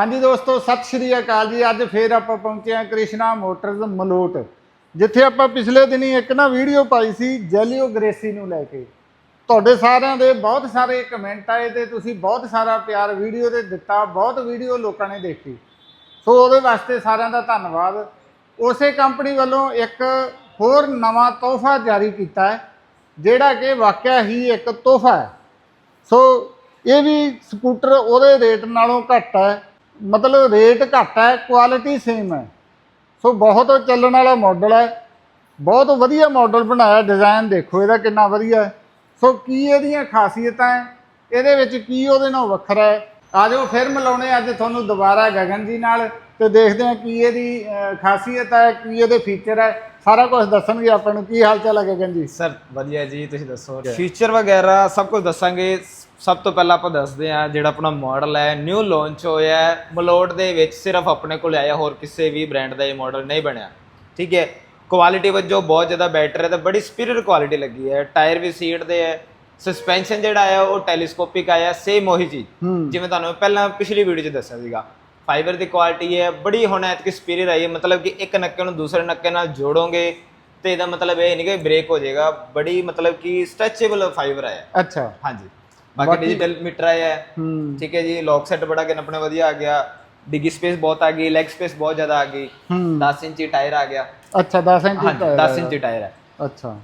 ਹਾਂਜੀ ਦੋਸਤੋ, ਸਤਿ ਸ਼੍ਰੀ ਅਕਾਲ ਜੀ। ਅੱਜ ਫੇਰ ਆਪਾਂ ਪਹੁੰਚੇ ਹਾਂ ਕ੍ਰਿਸ਼ਨਾ ਮੋਟਰਸ ਮਲੋਟ, ਜਿੱਥੇ ਆਪਾਂ ਪਿਛਲੇ ਦਿਨੀ ਇੱਕ ਨਾ ਵੀਡੀਓ ਪਾਈ ਸੀ ਜੈਲੀਓ ਗ੍ਰੇਸੀ ਨੂੰ ਲੈ ਕੇ। ਤੁਹਾਡੇ ਸਾਰਿਆਂ ਦੇ ਬਹੁਤ ਸਾਰੇ ਕਮੈਂਟ ਆਏ ਤੇ ਤੁਸੀਂ ਬਹੁਤ ਸਾਰਾ ਪਿਆਰ ਵੀਡੀਓ ਤੇ ਦਿੱਤਾ, ਬਹੁਤ ਵੀਡੀਓ ਲੋਕਾਂ ਨੇ ਦੇਖੀ। ਸੋ ਉਹਦੇ ਵਾਸਤੇ ਸਾਰਿਆਂ ਦਾ ਧੰਨਵਾਦ। ਉਸੇ ਕੰਪਨੀ ਵੱਲੋਂ ਇੱਕ ਹੋਰ ਨਵਾਂ ਤੋਹਫਾ ਜਾਰੀ ਕੀਤਾ ਹੈ, ਜਿਹੜਾ ਕਿ ਵਾਕਿਆ ਹੀ ਇੱਕ ਤੋਹਫਾ ਹੈ। ਸੋ ਇਹ ਵੀ ਸਕੂਟਰ ਉਹਦੇ ਰੇਟ ਨਾਲੋਂ ਘੱਟ ਹੈ। ਮਤਲਬ ਰੇਟ ਘੱਟ ਹੈ ਕੁਆਲਿਟੀ ਸੇਮ ਹੈ। ਸੋ ਬਹੁਤ ਚੱਲਣ ਵਾਲਾ ਮਾਡਲ ਹੈ। ਬਹੁਤ ਵਧੀਆ ਮਾਡਲ ਬਣਾਇਆ ਡਿਜ਼ਾਈਨ ਦੇਖੋ ਇਹਦਾ ਕਿੰਨਾ ਵਧੀਆ ਹੈ। ਸੋ ਕੀ ਇਹਦੀਆਂ ਖਾਸੀਅਤਾਂ ਹੈ? ਇਹਦੇ ਵਿੱਚ ਕੀ ਉਹਦੇ ਨਾਲ ਵੱਖਰਾ ਹੈ? ਆਜੋ ਫਿਰ ਮਿਲਾਉਣੇ ਅੱਜ ਤੁਹਾਨੂੰ ਦੁਬਾਰਾ ਗਗਨ ਜੀ ਨਾਲ। ਤੇ ਦੇਖਦੇ ਹਾਂ ਕੀ ਇਹਦੀ ਅਹ, ਖਾਸੀਅਤ ਹੈ ਕੀ ਇਹਦੇ ਫੀਚਰ ਹੈ। ਸਾਰਾ ਕੁਝ ਦੱਸਣਗੇ ਆਪਾਂ ਨੂੰ। ਕੀ ਹਾਲ ਚਾਲ ਹੈ ਗਗਨ ਜੀ? ਸਰ ਵਧੀਆ ਜੀ ਤੁਸੀਂ ਦੱਸੋ। ਫੀਚਰ ਵਗੈਰਾ ਸਭ ਕੁਝ ਦੱਸਾਂਗੇ। ਸਭ ਤੋਂ ਪਹਿਲਾਂ ਆਪਾਂ ਦੱਸਦੇ ਹਾਂ ਜਿਹੜਾ ਆਪਣਾ ਮਾਡਲ ਹੈ। ਨਿਊ ਲਾਂਚ ਹੋਇਆ ਹੈ। ਮਲੋਟ ਦੇ ਵਿੱਚ ਸਿਰਫ ਆਪਣੇ ਕੋਲ ਆਇਆ ਹੋਰ ਕਿਸੇ ਵੀ ਬ੍ਰਾਂਡ ਦਾ ਇਹ ਮਾਡਲ ਨਹੀਂ ਬਣਿਆ। ਠੀਕ ਹੈ? ਕੁਆਲਿਟੀ ਵਜੋਂ ਬਹੁਤ ਜ਼ਿਆਦਾ ਬੈਟਰ ਹੈ ਤੇ ਬੜੀ ਸੁਪੀਰੀਅਰ ਕੁਆਲਿਟੀ ਲੱਗੀ ਹੈ। ਟਾਇਰ ਵੀ ਸੀਟ ਦੇ ਹੈ। ਸਸਪੈਂਸ਼ਨ ਜਿਹੜਾ ਆਇਆ ਉਹ ਟੈਲੀਸਕੋਪਿਕ ਆਇਆ। ਸੇਮ ਉਹੀ ਚੀਜ਼। ਹੂੰ। ਜਿਵੇਂ ਤੁਹਾਨੂੰ ਪਹਿਲਾਂ ਪਿਛਲੀ ਵੀਡੀਓ 'ਚ ਦੱਸਿਆ ਸੀਗਾ। ਫਾਈਬਰ ਦੀ ਕੁਆਲਿਟੀ ਹੈ ਬੜੀ ਹੁਣ ਐਤਕੀ ਸੁਪੀਰੀਅਰ ਆਈ ਹੈ। ਮਤਲਬ ਕਿ ਇੱਕ ਨੱਕੇ ਨੂੰ ਦੂਸਰੇ ਨੱਕੇ ਨਾਲ ਜੋੜੋਗੇ ਤੇ ਇਹਦਾ ਮਤਲਬ ਇਹ ਨਹੀਂ ਕਿ ਬ੍ਰੇਕ ਹੋ ਜਾਏਗਾ ਬੜੀ ਮਤਲਬ ਕਿ ਸਟ੍ਰੈਚੇਬਲ ਫਾਈਬਰ ਆਇਆ। ਅੱਛਾ। ਹਾਂਜੀ। ਬਾਕੀ ਡਿਜੀਟਲ ਮੀਟਰ ਆਇਆ ਹੈ। ਹੂੰ। ਠੀਕ ਹੈ ਜੀ ਲੌਕ ਸੈਟ ਬੜਾ ਕਿ ਆਪਣੇ ਵਧੀਆ ਆ ਗਿਆ। ਡਿੱਗੀ ਸਪੇਸ ਬਹੁਤ ਆ ਗਈ ਲੈਗ ਸਪੇਸ ਬਹੁਤ ਜ਼ਿਆਦਾ ਆ ਗਈ। ਹੂੰ। 10 ਇੰਚੀ ਟਾਇਰ ਆ ਗਿਆ। ਅੱਛਾ 10 ਇੰਚ ਹਾਂਜੀ ਦਾ 10 ਇੰਚੀ ਟਾਇਰ ਹੈ। ਅੱਛਾ।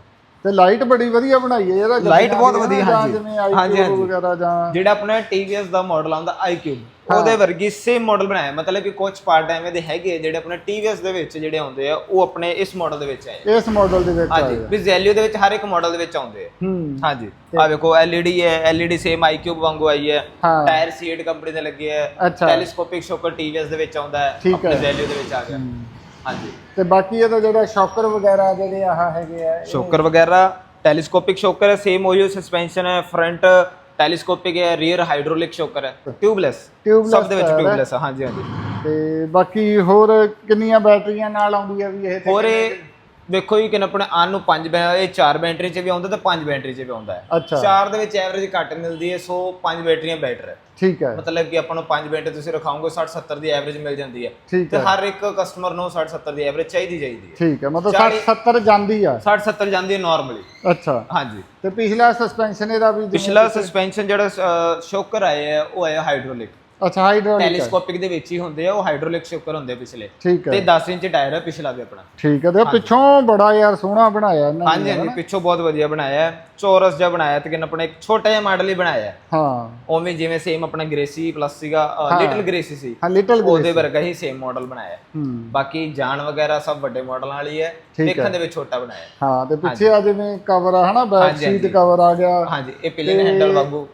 ਤੇ ਲਾਈਟ ਬੜੀ ਵਧੀਆ ਬਣਾਈ ਹੈ ਇਹਦਾ Light ਬਹੁਤ ਵਧੀਆ, ਹਾਂਜੀ। ਹਾਂਜੀ। ਵਗੈਰਾ ਜਾਂ ਜਿਹੜਾ ਆਪਣਾ TVS ਦਾ ਮਾਡਲ ਆਉਂਦਾ iQube ਉਹਦੇ ਵਰਗੀ ਸੇਮ ਮਾਡਲ ਬਣਾਇਆ। ਮਤਲਬ ਕਿ ਕੁਝ ਪਾਰਟ ਐਵੇਂ ਦੇ ਹੈਗੇ ਜਿਹੜੇ ਆਪਣੇ TVS ਦੇ ਵਿੱਚ ਜਿਹੜੇ ਆਉਂਦੇ ਆ ਉਹ ਆਪਣੇ ਇਸ ਮਾਡਲ ਦੇ ਵਿੱਚ ਆਏ ਇਸ ਮਾਡਲ ਦੇ ਵਿੱਚ ਹਾਂਜੀ ਆਏ ਆ। ਵੀ ਜ਼ੈਲਿਓ ਦੇ ਵਿੱਚ ਹਰ ਇੱਕ ਮਾਡਲ ਦੇ ਵਿੱਚ ਆਉਂਦੇ ਆ। ਹੂੰ। ਹਾਂਜੀ। ਆ ਵੇਖੋ LED ਹੈ LED ਸੇਮ iQube ਵਾਂਗੂ ਆਈ ਹੈ। ਟਾਇਰ ਸੀਟ ਕੰਪਨੀ ਦੇ ਲੱਗੇ ਹੈ ਅੱਛਾ। ਟੈਲੀਸਕੋਪਿਕ ਸ਼ੋਕਰ TVS ਦੇ ਵਿੱਚ ਆਉਂਦਾ ਹੈ ਆਪਣੇ। ਜ਼ੈਲਿਓ ਦੇ ਵਿੱਚ ਆ ਗਿਆ। ਹਾਂਜੀ। ਤੇ ਬਾਕੀ ਇਹਦਾ ਜਿਹੜਾ ਸ਼ੌਕਰ ਵਗੈਰਾ ਜਿਹੜੇ ਆਹ ਹੈਗੇ ਆ ਇਹ- ਸ਼ੋਕਰ ਵਗੈਰਾ ਟੈਲੀਸਕੋਪਿਕ ਸ਼ੋਕਰ ਹੈ ਸੇਮ ਉਹੀ ਸਸਪੈਂਸ਼ਨ ਹੈ ਫਰੰਟ ਟੈਲੀਸਕੋਪਿਕ ਹੈ ਰੀਅਰ ਹਾਈਡ੍ਰੋਲਿਕ ਸ਼ੋਕਰ ਹੈ ਟਿਊਬਲੈਸ Tubeless ਸਭ ਦੇ ਵਿੱਚ। ਟਿਊਬਲੈਸ ਹਾਂਜੀ ਹਾਂਜੀ। ਤੇ ਬਾਕੀ ਹੋਰ ਕਿੰਨੀਆਂ ਬੈਟਰੀਆਂ ਨਾਲ ਆਉਂਦੀ ਆ ਵੀ ਇਹ ਤੇ ਹੋਰ ਇਹ ਵੇਖੋ ਜੀ ਕਿ ਆਪਣੇ ਆਨ ਨੂੰ 5 ਇਹ 4 ਬੈਟਰੀ ਚ ਵੀ ਆਉਂਦਾ ਤੇ 5 ਬੈਟਰੀ ਚ ਵੀ ਆਉਂਦਾ ਹੈ। ਅੱਛਾ। 4 ਦੇ ਵਿੱਚ ਐਵਰੇਜ ਘੱਟ ਮਿਲਦੀ ਹੈ ਸੋ 5 ਬੈਟਰੀਆਂ ਬੈਟਰ ਹੈ। ਠੀਕ ਹੈ। ਮਤਲਬ ਕਿ ਆਪਾਂ ਨੂੰ 5 ਬੈਟਰੀ ਤੁਸੀਂ ਰਖਾਓਗੇ 60 70 ਦੀ ਐਵਰੇਜ ਮਿਲ ਜਾਂਦੀ ਹੈ। ਠੀਕ ਤੇ ਹੈ। ਹਰ ਇੱਕ ਕਸਟਮਰ ਨੂੰ 60 70 ਦੀ ਐਵਰੇਜ ਚਾਹੀਦੀ ਚਾਹੀਦੀ ਹੈ। ਠੀਕ ਹੈ ਮਤਲਬ 60 70 ਜਾਂਦੀ ਆ। 60 70 ਜਾਂਦੀ ਹੈ ਨਾਰਮਲੀ ਅੱਛਾ। ਹਾਂਜੀ। ਤੇ ਪਿਛਲਾ ਸਸਪੈਂਸ਼ਨ ਇਹਦਾ ਵੀ ਜਿਵੇਂ- ਪਿਛਲਾ ਸਸਪੈਂਸ਼ਨ ਜਿਹੜਾ ਸ਼ੋਕਰ ਆਏ ਹੈ ਉਹ ਆਇਆ ਹਾਈਡ੍ਰੋਲਿਕ ਅੱਛਾ ਹਾਈਡ੍ਰੋਲਿਕ ਟੈਲੀਸਕੋਪਿਕ ਦੇ ਵਿੱਚ ਹੀ ਹੁੰਦੇ ਆ ਉਹ ਹਾਈਡ੍ਰੋਲਿਕ ਸ਼ੋਕਰ ਹੁੰਦੇ ਪਿਛਲੇ। ਠੀਕ ਤੇ ਹੈ 10 ਇੰਚ ਟਾਇਰ ਹੈ ਪਿਛਲਾ ਵੀ ਆਪਣਾ। ਠੀਕ ਹੈ ਤੇ ਪਿੱਛੋਂ ਬੜਾ ਯਾਰ ਸੋਹਣਾ ਬਣਾਇਆ ਇਹਨਾਂ ਹਾਂਜੀ ਹਾਂਜੀ ਪਿੱਛੋਂ ਬਹੁਤ ਵਧੀਆ ਬਣਾਇਆ ਹੈ। ਚੌਰਸ ਜਿਹਾ ਬਣਾਇਆ ਤੇ ਕਿ ਆਪਣੇ ਇੱਕ ਛੋਟਾ ਜਿਹਾ ਮਾਡਲ ਹੀ ਬਣਾਇਆ ਹੈ। ਉਵੇਂ ਜਿਵੇਂ ਸੇਮ ਆਪਣਾ ਗ੍ਰੇਸੀ ਪਲੱਸ ਸੀਗਾ ਲਿਟਲ ਗ੍ਰੇਸੀ ਸੀ। ਹਾਂ ਲਿਟਲ ਉਹਦੇ ਵਰਗਾ ਹੀ ਸੇਮ ਮਾਡਲ ਬਣਾਇਆ ਬਾਕੀ ਜਾਨ ਵਗੈਰਾ ਸਭ ਵੱਡੇ ਮਾਡਲਾਂ ਵਾਲੀ ਹੈ ਦੇਖਣ ਦੇ ਵਿੱਚ ਛੋਟਾ ਬਣਾਇਆ ਹੈ। ਤੇ ਪਿੱਛੇ ਆ ਜਿਵੇਂ ਕਵਰ ਆ ਹਨਾ ਬੈਕ ਸੀਟ। ਕਵਰ ਆ ਗਿਆ। ਹਾਂਜੀ ਇਹ ਪਿਲਨ ਹੈਂਡਲ ਵਾਂਗੂ।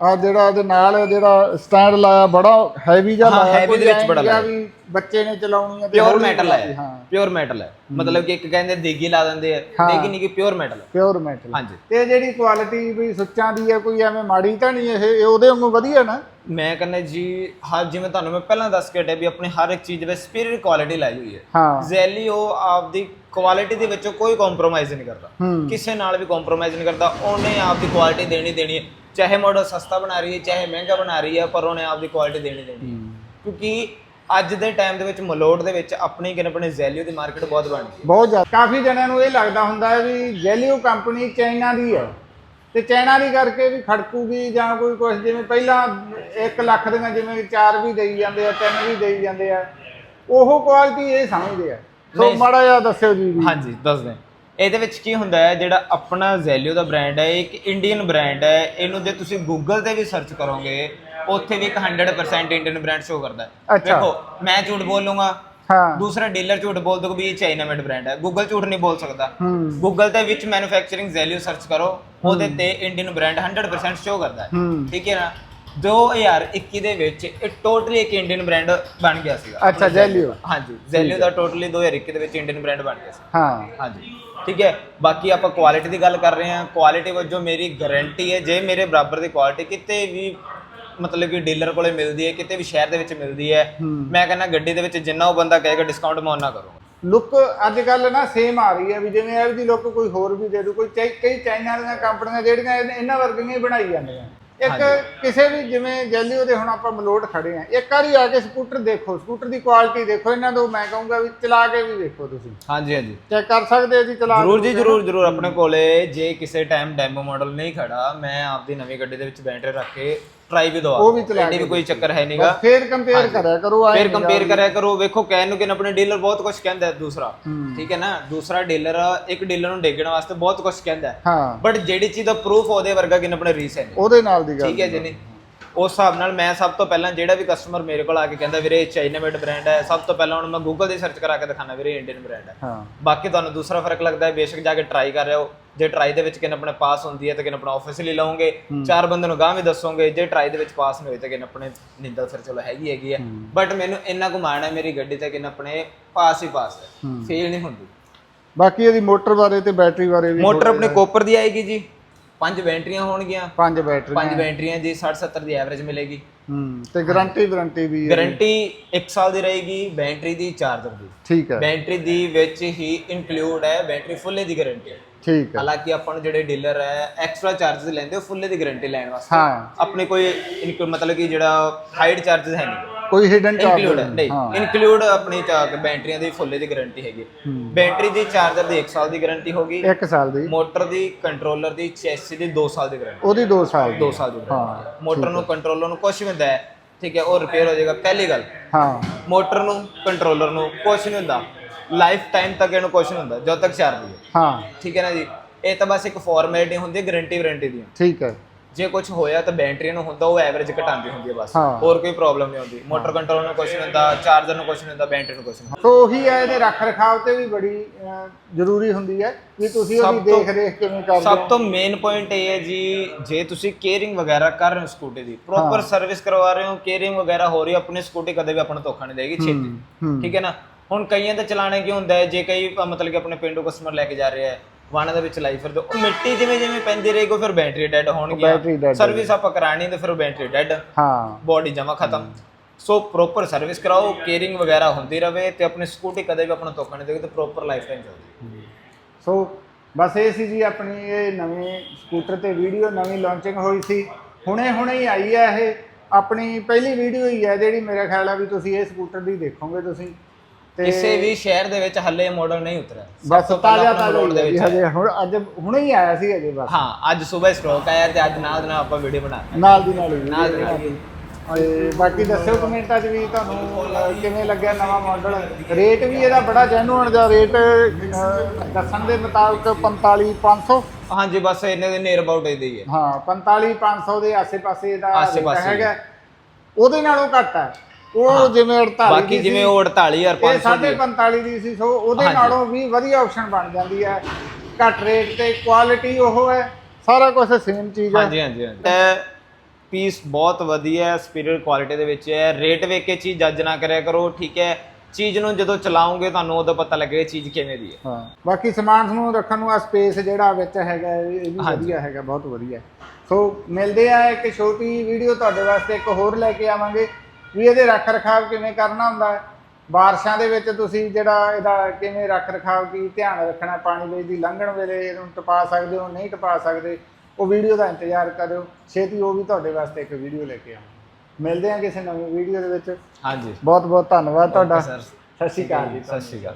ਆ ਜਿਹੜਾ ਇਹਦੇ ਨਾਲ ਜਿਹੜਾ ਸਟੈਂਡ ਲਾਇਆ ਬੜਾ ਹੈਵੀ ਜਿਹਾ ਹਾਂ, ਲਾਇਆ। heavy ਕੋਈ ਦੇ ਵਿੱਚ ਐਂ ਬੜਾ ਨੀ ਲਾਇਆ। ਵੀ ਬੱਚੇ ਨੇ ਚਲਾਉਣੀ ਆ ਤੇ ਪਿਓਰ ਹੌਲੀ ਮੈਟਲ ਚਲਾਉਣੀ, ਹੈ ਹਾਂ। ਪਿਓਰ ਮੈਟਲ ਹੈ। ਮਤਲਬ ਕਿ ਇੱਕ ਕਹਿੰਦੇ ਦੇਗੀ ਲਾ ਦਿੰਦੇ ਆ। ਦੇਗੀ ਨਹੀਂ ਕਿ ਪਿਓਰ ਮੈਟਲ ਪਿਓਰ ਮੈਟਲ ਹਾਂਜੀ। ਤੇ ਜਿਹੜੀ ਕੁਆਲਿਟੀ ਵੀ ਸੁੱਚਾਂ ਦੀ ਆ ਕੋਈ ਐਵੇਂ ਮਾੜੀ ਤਾਂ ਨਹੀਂ ਇਹ ਇਹ ਉਹਦੇ ਵਾਂਗੂ ਵਧੀਆ ਨਾ? ਮੈਂ ਕਹਿੰਦਾ ਜੀ ਹਰ ਜਿਵੇਂ ਤੁਹਾਨੂੰ ਮੈਂ ਪਹਿਲਾਂ ਦੱਸ ਕੇ ਹਟਿਆ ਵੀ ਆਪਣੀ ਹਰ ਇੱਕ ਚੀਜ਼ ਵਿੱਚ ਸੁਪੀਰੀਅਰ ਕੁਆਲਿਟੀ ਲਾਈ ਹੋਈ ਹੈ। ਹਾਂ। ਜ਼ੈਲੀ ਉਹ ਆਪਦੀ ਕੁਆਲਿਟੀ ਦੇ ਵਿੱਚੋਂ ਕੋਈ ਕੰਪਰੋਮਾਈਜ਼ ਨਹੀਂ ਕਰਦਾ। ਹੂੰ। ਕਿਸੇ ਨਾਲ ਵੀ ਕੰਪਰੋਮਾਈਜ਼ ਨਹੀਂ ਕਰਦਾ। ਉਹਨੇ ਆਪਦੀ ਕੁਆਲਿਟੀ ਦੇਣੀ ਦੇਣੀ ਹੈ। ਚਾਹੇ ਮਾਡਲ ਸਸਤਾ ਬਣਾ ਰਹੀ ਹੈ ਚਾਹੇ ਮਹਿੰਗਾ ਬਣਾ ਰਹੀ ਹੈ ਪਰ ਉਹਨੇ ਆਪਦੀ ਕੁਆਲਿਟੀ ਦੇਣੀ ਦੇਣੀ ਹੈ। ਕਿਉਂਕਿ ਅੱਜ ਦੇ ਟਾਈਮ ਦੇ ਵਿੱਚ ਮਲੋਟ ਦੇ ਵਿੱਚ ਆਪਣੀ ਕਿਨ ਆਪਣੇ ਜ਼ੈਲਿਓ ਦੀ ਮਾਰਕੀਟ ਬਹੁਤ ਬਣ ਗਈ। ਬਹੁਤ ਜ਼ਿਆਦਾ। ਕਾਫੀ ਜਣਿਆਂ ਨੂੰ ਇਹ ਲੱਗਦਾ ਹੁੰਦਾ ਹੈ ਵੀ ਜੈਲੀਓ ਕੰਪਨੀ ਚਾਈਨਾ ਦੀ ਹੈ। ਤੇ ਚਾਈਨਾ ਦੀ ਕਰਕੇ ਵੀ ਖੜਕੂਗੀ ਜਾਂ ਕੋਈ ਕੁਝ ਜਿਵੇਂ ਪਹਿਲਾਂ 1 ਲੱਖ ਦੀਆਂ ਜਿਵੇਂ 4 ਵੀ ਦੇਈ ਜਾਂਦੇ ਆ 3 ਵੀ ਦੇਈ ਜਾਂਦੇ ਆ ਉਹ ਕੁਆਲਿਟੀ ਇਹ ਸਮਝਦੇ ਆ। ਸੋ ਨਹੀਂ। ਮਾੜਾ ਜਿਹਾ ਦੱਸਿਓ ਜੀ ਵੀ। ਹਾਂਜੀ ਦੱਸਦੇ ਹਾਂ। ਇਹਦੇ ਵਿੱਚ ਕੀ ਹੁੰਦਾ ਹੈ ਜਿਹੜਾ ਆਪਣਾ ਜ਼ੈਲਿਓ ਦਾ ਬ੍ਰਾਂਡ ਹੈ ਇੱਕ ਇੰਡੀਅਨ ਬ੍ਰਾਂਡ ਹੈ ਇਹਨੂੰ ਜੇ ਤੁਸੀਂ ਗੂਗਲ ਤੇ ਵੀ ਸਰਚ ਕਰੋਗੇ ਉੱਥੇ ਵੀ ਇੱਕ 100% ਇੰਡੀਅਨ ਬ੍ਰਾਂਡ ਸ਼ੋ ਕਰਦਾ ਹੈ। ਅੱਛਾ। ਦੇਖੋ ਮੈਂ ਝੂਠ ਬੋਲੂੰਗਾ ਹਾਂ। ਦੂਸਰਾ ਡੀਲਰ ਝੂਠ ਬੋਲ ਦੂਗਾ ਵੀ ਇਹ ਚਾਈਨਾ ਮੇਡ ਬ੍ਰਾਂਡ ਹੈ। ਗੂਗਲ ਝੂਠ ਨਹੀਂ ਬੋਲ ਸਕਦਾ। ਹੂੰ। ਗੂਗਲ ਤੇ ਵਿੱਚ ਮੈਨੂਫੈਕਚਰਿੰਗ ਜ਼ੈਲਿਓ ਸਰਚ ਕਰੋ ਉਹਦੇ ਤੇ ਇੰਡੀਅਨ ਬ੍ਰਾਂਡ 100% ਸ਼ੋ ਕਰਦਾ ਹੈ। ਹੂੰ। ਠੀਕ ਹੈ ਨਾ? 2021 ਦੇ ਵਿੱਚ ਇਹ ਟੋਟਲੀ ਇੱਕ ਇੰਡੀਅਨ ਬ੍ਰਾਂਡ ਬਣ ਗਿਆ ਸੀਗਾ। ਅੱਛਾ ਜੈਲੀਓ ਹਾਂਜੀ ਜ਼ੈਲਿਓ ਦਾ ਟੋਟਲੀ 2021 ਦੇ ਵਿੱਚ ਇੰਡੀਅਨ ਬ੍ਰਾਂਡ ਬਣ ਗਿਆ ਸੀ। ਹਾਂ। ਹਾਂਜੀ। ਠੀਕ ਹੈ ਬਾਕੀ ਆਪਾਂ ਕੁਆਲਿਟੀ ਦੀ ਗੱਲ ਕਰ ਰਹੇ ਹਾਂ। ਕੁਆਲਿਟੀ ਵਜੋਂ ਮੇਰੀ ਗਾਰੰਟੀ ਹੈ ਜੇ ਮੇਰੇ ਬਰਾਬਰ ਦੀ ਕੁਆਲਿਟੀ ਕਿਤੇ ਵੀ ਮਤਲਬ ਕਿ ਡੀਲਰ ਕੋਲੇ ਮਿਲਦੀ ਹੈ ਕਿਤੇ ਵੀ ਸ਼ਹਿਰ ਦੇ ਵਿੱਚ ਮਿਲਦੀ ਹੈ। ਮੈਂ ਕਹਿੰਦਾ ਗੱਡੀ ਦੇ ਵਿੱਚ ਜਿੰਨਾ ਉਹ ਬੰਦਾ ਕਹੇਗਾ ਡਿਸਕਾਊਂਟ ਮੈਂ ਉਹਨਾਂ ਕਰੂੰਗਾ। ਲੁੱਕ ਅੱਜ ਕੱਲ ਨਾ ਸੇਮ ਆ ਰਹੀ ਹੈ ਵੀ ਜਿਵੇਂ ਇਹ ਦੀ ਲੁੱਕ ਕੋਈ ਹੋਰ ਵੀ ਦੇ ਦੂ ਕੋਈ ਚਾਈ- ਕਈ ਚਾਈਨਾ ਦੀਆਂ ਕੰਪਨੀਆਂ ਜਿਹੜੀਆਂ ਇਹਨਾਂ ਵਰਗੀਆਂ ਹੀ ਬਣਾਈ ਜਾਂਦੀਆਂ। ਇੱਕ ਕਿਸੇ ਵੀ ਜਿਵੇਂ ਜੈਲੀਓ ਦੇ ਹੁਣ ਆਪਾਂ ਮਲੋਟ ਖੜੇ ਆ ਇੱਕ ਵਾਰੀ ਆ ਕੇ ਸਕੂਟਰ ਦੇਖੋ ਸਕੂਟਰ ਦੀ ਕੁਆਲਿਟੀ ਦੇਖੋ ਇਹਨਾਂ ਤੋਂ ਮੈਂ ਕਹੂੰਗਾ ਵੀ ਚਲਾ ਕੇ ਵੀ ਦੇਖੋ ਤੁਸੀਂ। ਹਾਂਜੀ ਹਾਂਜੀ। ਚੈੱਕ ਕਰ ਸਕਦੇ ਹੋ ਜੀ ਚਲਾ ਜਰੂਰ ਜੀ ਜਰੂਰ ਜਰੂਰ ਆਪਣੇ ਕੋਲੇ ਜੇ ਕਿਸੇ ਟਾਈਮ ਡੈਮੋ ਮਾਡਲ ਨਹੀਂ ਖੜਾ ਮੈਂ ਆਪਦੀ ਨਵੀਂ ਗੱਡੀ ਦੇ ਵਿੱਚ ਬੈਟਰੀ ਰੱਖ ਕੇ ਟਰਾਈ ਵੀ ਦਵਾ ਉਹ ਵੀ ਚਲਾ ਐਡੀ ਵੀ ਕੋਈ ਚੱਕਰ ਹੈ ਨਹੀਂਗਾ ਫੇਰ ਕੰਪੇਅਰ ਕਰਿਆ ਕਰੋ ਆਏ ਫਿਰ ਕੰਪੇਅਰ ਕਰਿਆ ਕਰੋ। ਵੇਖੋ ਕਹਿਣ ਨੂੰ ਕਿ ਆਪਣੇ ਡੀਲਰ ਬਹੁਤ ਕੁਝ ਕਹਿੰਦਾ ਹੈ ਦੂਸਰਾ। ਠੀਕ ਹੈ ਨਾ? ਦੂਸਰਾ ਡੀਲਰ ਇੱਕ ਡੀਲਰ ਨੂੰ ਡੇਗਣ ਵਾਸਤੇ ਬਹੁਤ ਕੁਝ ਕਹਿੰਦਾ ਹੈ। ਹਾਂ। ਬਟ ਜਿਹੜੀ ਚੀਜ਼ ਦਾ ਪ੍ਰੂਫ ਉਹਦੇ ਵਰਗਾ ਕਿ ਆਪਣੇ ਰੀਸ ਹੈ। ਉਹਦੇ ਨਾਲ ਦੀ ਗੱਲ ਠੀਕ ਹੈ। ਜੀ ਨਹੀਂ? ਉਸ ਹਿਸਾਬ ਨਾਲ ਮੈਂ ਸਭ ਤੋਂ ਪਹਿਲਾਂ ਜਿਹੜਾ ਵੀ ਕਸਟਮਰ ਮੇਰੇ ਕੋਲ ਆ ਕੇ ਕਹਿੰਦਾ ਵੀਰੇ ਇਹ ਚਾਈਨਾ ਮੇਡ ਬ੍ਰਾਂਡ ਹੈ। ਸਭ ਤੋਂ ਪਹਿਲਾਂ ਹੁਣ ਮੈਂ ਗੂਗਲ ਤੇ ਸਰਚ ਕਰਾ ਕੇ ਦਿਖਾਣਾ ਵੀਰੇ ਇੰਡੀਅਨ ਬ੍ਰਾਂਡ ਹੈ। ਹਾਂ। ਬਾਕੀ ਤੁਹਾਨੂੰ ਦੂਸਰਾ ਫ਼ਰਕ ਲੱਗਦਾ ਹੈ ਬੇਸ਼ੱਕ ਜਾ ਕੇ ਟਰਾਈ ਕਰ ਰਹੇ ਹੋ। ਜੇ ਟਰਾਈ ਦੇ ਵਿੱਚ ਕਿਨ ਆਪਣੇ ਪਾਸ ਹੁੰਦੀ ਹੈ ਤਾਂ ਕਿਨ ਆਪਣਾ ਆਫੀਸਲੀ ਲਾਉਂਗੇ ਚਾਰ ਬੰਦੇ ਨੂੰ ਗਾਂ ਵੀ ਦੱਸੋਗੇ ਜੇ ਟਰਾਈ ਦੇ ਵਿੱਚ ਪਾਸ ਨਹੀਂ ਹੋਈ ਤਾਂ ਕਿਨ ਆਪਣੇ ਨਿੰਦਲ ਫਿਰ ਚਲੋ ਹੈਗੀ ਹੈਗੀ ਹੈ। ਬਟ ਮੈਨੂੰ ਇੰਨਾ ਕੁ ਮਾਣ ਹੈ ਮੇਰੀ ਗੱਡੀ ਤੇ ਕਿਨ ਆਪਣੇ ਪਾਸ ਹੀ ਪਾਸ ਹੈ। ਫੇਲ ਨਹੀਂ ਹੁੰਦੀ। ਬਾਕੀ ਇਹਦੀ ਮੋਟਰ ਬਾਰੇ ਤੇ ਬੈਟਰੀ ਬਾਰੇ ਵੀ ਮੋਟਰ ਆਪਣੇ ਕੋਪਰ ਦੀ ਆਏਗੀ ਜੀ। ਪੰਜ ਬੈਟਰੀਆਂ ਹੋਣਗੀਆਂ। ਪੰਜ ਬੈਟਰੀਆਂ। ਪੰਜ ਬੈਟਰੀਆਂ ਦੀ 60 70 ਦੀ ਐਵਰੇਜ ਮਿਲੇਗੀ। ਹੂੰ ਤੇ ਗਾਰੰਟੀ ਵਾਰੰਟੀ ਵੀ ਗਾਰੰਟੀ 1 ਸਾਲ ਦੀ ਰਹੇਗੀ ਬੈਟਰੀ ਦੀ ਚਾਰਜਰ ਦੀ। ਠੀਕ ਹੈ। ਬੈਟਰੀ ਦੀ ਵਿੱਚ ਹੀ ਇਨਕਲੂਡ ਹੈ ਬੈਟਰੀ ਫੁੱਲੇ ਦੀ ਗਾਰੰਟੀ ਹੈ। ਠੀਕ ਹੈ। ਹਾਲਾਂਕਿ ਆਪਾਂ ਨੂੰ ਜਿਹੜੇ ਡੀਲਰ ਹੈ ਐਕਸਟਰਾ ਚਾਰजेस ਲੈਂਦੇ ਉਹ ਫੁੱਲੇ ਦੀ ਗਾਰੰਟੀ ਲੈਣ ਵਾਸਤੇ। ਹਾਂ। ਆਪਣੇ ਕੋਈ ਮਤਲਬ ਕਿ ਜਿਹੜਾ ਹਾਈਡ ਚਾਰजेस ਹੈ ਨਹੀਂ। ਕੋਈ ਹਿਡਨ ਚਾਰਜ ਇਨਕਲੂਡ ਹੈ ਨਹੀਂ ਇਨਕਲੂਡ ਆਪਣੀ ਚਾ- ਬੈਟਰੀਆਂ ਦੀ ਫੁੱਲੇ ਦੀ ਗਾਰੰਟੀ ਹੈਗੀ। ਬੈਟਰੀ ਦੀ ਚਾਰਜਰ ਦੀ 1 ਸਾਲ ਦੀ ਗਾਰੰਟੀ ਹੋਗੀ 1 ਸਾਲ ਦੀ। ਮੋਟਰ ਦੀ ਕੰਟਰੋਲਰ ਦੀ ਚੈਸੀ ਦੀ 2 ਸਾਲ ਦੀ ਗਾਰੰਟੀ ਉਹਦੀ 2 ਸਾਲ ਦੀ। 2 ਸਾਲ ਦੀ ਗਾਰੰਟੀ ਮੋਟਰ ਨੂੰ ਕੰਟਰੋਲਰ ਨੂੰ ਕੁਝ ਵੀ ਹੁੰਦਾ ਹੈ ਠੀਕ ਹੈ ਉਹ ਰਿਪੇਅਰ ਹੋ ਜਾਏਗਾ ਪਹਿਲੀ ਗੱਲ। ਹਾਂ। ਮੋਟਰ ਨੂੰ ਕੰਟਰੋਲਰ ਨੂੰ ਕੁਝ ਨਹੀਂ ਹੁੰਦਾ। ਲਾਈਫ ਟਾਈਮ ਤੱਕ ਇਹਨੂੰ ਕੁਝ ਨਹੀਂ ਹੁੰਦਾ ਜਦੋਂ ਤੱਕ ਚੱਲਦੀ ਹੈ। ਹਾਂ। ਠੀਕ ਹੈ ਨਾ ਜੀ? ਇਹ ਤਾਂ ਬਸ ਇੱਕ ਫਾਰਮੈਲਿਟੀ ਹੁੰਦੀ ਹੈ ਗਾਰੰਟੀ ਵਾਰੰਟੀ ਦੀ। ਠੀਕ ਹੈ। ਜੇ ਕੁਝ ਹੋਇਆ ਤਾਂ ਬੈਟਰੀ ਨੂੰ ਹੁੰਦਾ ਉਹ ਐਵਰੇਜ ਘਟਾਉਂਦੀ ਹੁੰਦੀ ਹੈ ਬਸ। ਹਾਂ। ਹੋਰ ਕੋਈ ਪ੍ਰੋਬਲਮ ਨਹੀਂ ਹੁੰਦੀ ਮੋਟਰ ਕੰਟਰੋਲ ਨੂੰ ਕੁਝ ਨਹੀਂ ਹੁੰਦਾ ਚਾਰਜਰ ਨੂੰ ਕੁਝ ਨਹੀਂ ਹੁੰਦਾ ਬੈਟਰੀ ਨੂੰ ਕੁਝ ਨਹੀਂ ਹੁੰਦਾ। ਸੋ ਉਹੀ ਹੈ ਇਹਦੇ ਰੱਖ ਰਖਾਵ ਤੇ ਵੀ ਬੜੀ ਅਹ, ਜ਼ਰੂਰੀ ਹੁੰਦੀ ਹੈ ਵੀ ਤੁਸੀਂ ਉਹਦੀ ਸਭ ਤੋਂ- ਦੇਖ ਰੇਖ ਕਿਵੇਂ ਕਰਦੇ ਸਭ ਹੋ। ਤੋਂ ਮੇਨ ਪੁਆਇੰਟ ਇਹ ਹੈ ਜੀ ਜੇ ਤੁਸੀਂ ਕੇਅਰਿੰਗ ਵਗੈਰਾ ਕਰ ਰਹੇ ਹੋ ਸਕੂਟੀ ਦੀ ਪ੍ਰੋਪਰ ਸਰਵਿਸ ਕਰਵਾ ਰਹੇ ਹੋ ਕੇਅਰਿੰਗ ਵਗੈਰਾ ਹੋ ਰਹੀ ਹੈ ਆਪਣੀ ਸਕੂਟੀ ਕਦੇ ਵੀ ਆਪਾਂ ਨੂੰ ਧੋਖਾ ਨਹੀਂ ਦੇਗੀ ਛੇਤੀ। ਹੂੰ ਠੀਕ ਹੈ ਨਾ? ਹੁਣ ਕਈਆਂ ਦਾ ਚਲਾਣੇ ਕੀ ਹੁੰਦਾ ਹੈ? ਜੇ ਕਈ ਅ, ਮਤਲਬ ਕਿ ਆਪਣੇ ਪਿੰਡੂ ਕਸਟਮਰ ਲੈ ਕੇ ਜਾ ਰਹੇ ਆ ਵਾਹਨਾਂ ਦੇ ਵਿੱਚ ਲਾਈ ਫਿਰਦੇ ਉਹ ਮਿੱਟੀ ਜਿਵੇਂ ਜਿਵੇਂ ਪੈਂਦੀ ਰਹੇਗੀ ਫਿਰ ਬੈਟਰੀ ਡੈਡ battery ਹੋਣਗੀਆਂ। Dead ਸਰਵਿਸ ਆਪਾਂ ਕਰਾਣੀ ਤੇ ਫਿਰ ਬੈਟਰੀ ਡੈਡ ਹਾਂ। ਬੋਡੀ ਜਮਾ ਖਤਮ। ਸੋ ਪ੍ਰੋਪਰ ਸਰਵਿਸ ਕਰਾਓ ਕੇਅਰਿੰਗ ਵਗੈਰਾ ਹੁੰਦੀ ਰਵੇ ਤੇ ਆਪਣੀ ਸਕੂਟੀ ਕਦੇ ਵੀ ਆਪਣਾ ਧੋਖਾ ਨਹੀਂ ਦੇਗੀ ਤੇ ਪ੍ਰੋਪਰ ਲਾਈਫ ਟਾਈਮ ਚੱਲਦੀ ਸੋ ਬਸ ਇਹ ਸੀ ਜੀ ਆਪਣੀ ਇਹ ਨਵੇਂ ਸਕੂਟਰ ਤੇ ਵੀਡੀਓ ਨਵੀਂ ਲਾਂਚਿੰਗ ਹੋਈ ਸੀ। ਹੁਣੇ ਹੁਣੇ ਹੀ ਆਈ ਹੈ ਇਹ। ਆਪਣੀ ਪਹਿਲੀ ਵੀਡੀਓ ਹੀ ਹੈ ਜਿਹੜੀ ਮੇਰੇ ਖਿਆਲ ਆ ਵੀ ਤੁਸੀਂ ਇਹ ਸਕੂਟਰ ਦੀ ਦੇਖੋਗੇ ਤੁਸੀਂ। ਕਿਸੇ ਵੀ ਸ਼ਹਿਰ ਦੇ ਵਿੱਚ ਹੱਲੇ ਮਾਡਲ ਨਹੀਂ ਉਤਰਿਆ। ਬਸ ਤਾਜ਼ਾ ਤਾਜ਼ਾ ਦੇ ਵਿੱਚ ਹਜੇ। ਹੁਣ ਅੱਜ ਹੁਣੇ ਹੀ ਆਇਆ ਸੀ ਅਜੇ ਬਸ। ਹਾਂ ਅੱਜ ਸਵੇਰ ਸਟਾਕ ਆਇਆ ਤੇ ਅੱਜ ਨਾਲ ਦੇ ਨਾਲ ਆਪਾਂ ਵੀਡੀਓ ਬਣਾ ਨਾਲ ਦੀ ਨਾਲ ਨਾਲ ਦੀ ਨਾਲ ਬਾਕੀ ਦੱਸਿਓ ਕਮੈਂਟਾਂ 'ਚ ਵੀ ਤੁਹਾਨੂੰ ਕਿਵੇਂ ਲੱਗਿਆ ਨਵਾਂ ਮਾਡਲ ਰੇਟ ਵੀ ਇਹਦਾ ਬੜਾ ਜੈਨੂਅਨ ਦਾ ਰੇਟ ਦੱਸਣ ਦੇ ਮੁਤਾਬਕ 45500 ਹਾਂਜੀ ਬਸ ਇਹਨੇ ਦੇ ਨੀਅਰ ਅਬਾਊਟ ਇਹਦੇ ਹੀ ਹੈ। ਹਾਂ 45500 ਦੇ ਆਸੇ-ਪਾਸੇ rate ਹੈਗਾ। ਉਹਦੇ ਨਾਲੋਂ ਘੱਟ ਹੈ। ਉਹ ਜਿਵੇਂ 48 ਬਾਕੀ ਜਿਵੇਂ ਉਹ 48500 ਇਹ 45 ਦੀ। ਸੀ ਸੋ ਉਹਦੇ ਨਾਲੋਂ ਵੀ ਵਧੀਆ ਆਪਸ਼ਨ ਬਣ ਜਾਂਦੀ ਹੈ। ਘੱਟ ਰੇਟ ਤੇ ਕੁਆਲਿਟੀ ਉਹ ਹੈ ਸਾਰਾ ਕੁਝ ਸੇਮ ਚੀਜ਼ ਹੈ। ਹਾਂਜੀ ਹਾਂਜੀ ਹਾਂਜੀ। ਤੇ ਪੀਸ ਬਹੁਤ ਵਧੀਆ ਹੈ ਸੁਪੀਰੀਅਰ ਕੁਆਲਿਟੀ ਦੇ ਵਿੱਚ ਹੈ। ਰੇਟ ਵੇਖ ਕੇ ਚੀਜ਼ ਜੱਜ ਨਾ ਕਰਿਆ ਕਰੋ ਠੀਕ ਹੈ। ਚੀਜ਼ ਨੂੰ ਜਦੋਂ ਚਲਾਓਗੇ ਤੁਹਾਨੂੰ ਉਦੋਂ ਪਤਾ ਲੱਗੇਗਾ ਚੀਜ਼ ਕਿਵੇਂ ਦੀ ਹੈ। ਹਾਂ। ਬਾਕੀ ਸਮਾਨ ਨੂੰ ਰੱਖਣ ਨੂੰ ਆ ਸਪੇਸ ਜਿਹੜਾ ਵਿੱਚ ਹੈਗਾ ਇਹ ਵੀ ਵਧੀਆ ਹੈਗਾ ਬਹੁਤ ਵਧੀਆ। ਸੋ ਮਿਲਦੇ ਆ ਇੱਕ ਛੋਟੀ ਵੀਡੀਓ ਤੁਹਾਡੇ ਵਾਸਤੇ ਇੱਕ ਹੋਰ ਲੈ ਕੇ ਆਵਾਂਗੇ। ਵੀ ਇਹਦੇ ਰੱਖ ਰਖਾਵ ਕਿਵੇਂ ਕਰਨਾ ਹੁੰਦਾ ਹੈ? ਬਾਰਿਸ਼ਾਂ ਦੇ ਵਿੱਚ ਤੁਸੀਂ ਜਿਹੜਾ ਇਹਦਾ ਕਿਵੇਂ ਰੱਖ ਰਖਾਵ ਕੀ ਧਿਆਨ ਰੱਖਣਾ ਪਾਣੀ ਵਿੱਚ ਦੀ ਲੰਘਣ ਵੇਲੇ ਇਹਨੂੰ ਟਪਾ ਸਕਦੇ ਹੋ ਨਹੀਂ ਟਪਾ ਸਕਦੇ? ਉਹ ਵੀਡੀਓ ਦਾ ਇੰਤਜ਼ਾਰ ਕਰਿਓ। ਛੇਤੀ ਉਹ ਵੀ ਤੁਹਾਡੇ ਵਾਸਤੇ ਇੱਕ ਵੀਡੀਓ ਲੈ ਕੇ ਆਵਾਂਗੇ। ਮਿਲਦੇ ਆ ਕਿਸੇ ਨਵੀਂ ਵੀਡੀਓ ਦੇ ਵਿੱਚ। ਹਾਂਜੀ। ਬਹੁਤ ਬਹੁਤ ਧੰਨਵਾਦ ਤੁਹਾਡਾ। ਸਤਿ ਸ਼੍ਰੀ ਅਕਾਲ ਜੀ। ਸਤਿ ਸ਼੍ਰੀ ਅਕਾਲ।